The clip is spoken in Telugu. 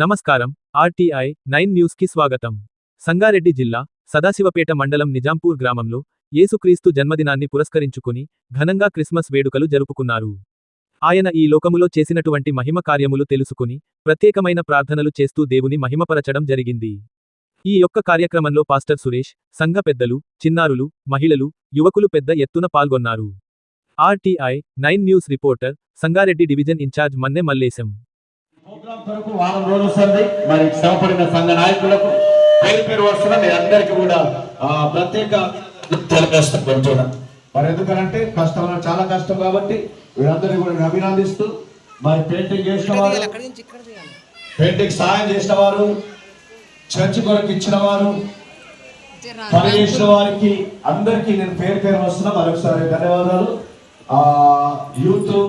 నమస్కారం ఆర్టీఐ నైన్ న్యూస్కి స్వాగతం. సంగారెడ్డి జిల్లా సదాశివపేట మండలం నిజాంపూర్ గ్రామంలో యేసుక్రీస్తు జన్మదినాన్ని పురస్కరించుకుని ఘనంగా క్రిస్మస్ వేడుకలు జరుపుకున్నారు. ఆయన ఈ లోకములో చేసినటువంటి మహిమ కార్యములు తెలుసుకుని ప్రత్యేకమైన ప్రార్థనలు చేస్తూ దేవుని మహిమపరచడం జరిగింది. ఈ యొక్క కార్యక్రమంలో పాస్టర్ సురేష్ సంఘ పెద్దలు చిన్నారులు మహిళలు యువకులు పెద్ద ఎత్తున పాల్గొన్నారు. RTI nine news reporter Sangareddy division incharge Manne Mallesham. కొరకు వారం రోజులు వస్తుంది. మరి శ్రమపడిన సంఘ నాయకులకు పేరు పేరు వస్తున్న మీ అందరికి కూడా ప్రత్యేక తెలియజేసుకుంటున్నా మరి ఎందుకంటే కష్టం చాలా కష్టం కాబట్టి వీరందరినీ కూడా అభినందిస్తూ మరి పెయింటింగ్ చేసిన వారు పెయింటింగ్ సాయం చేసిన వారు చర్చి కొరకు ఇచ్చిన వారు పని చేసిన వారికి అందరికీ నేను పేరు పేరు వస్తున్నా. మరొకసారి ధన్యవాదాలు. ఆ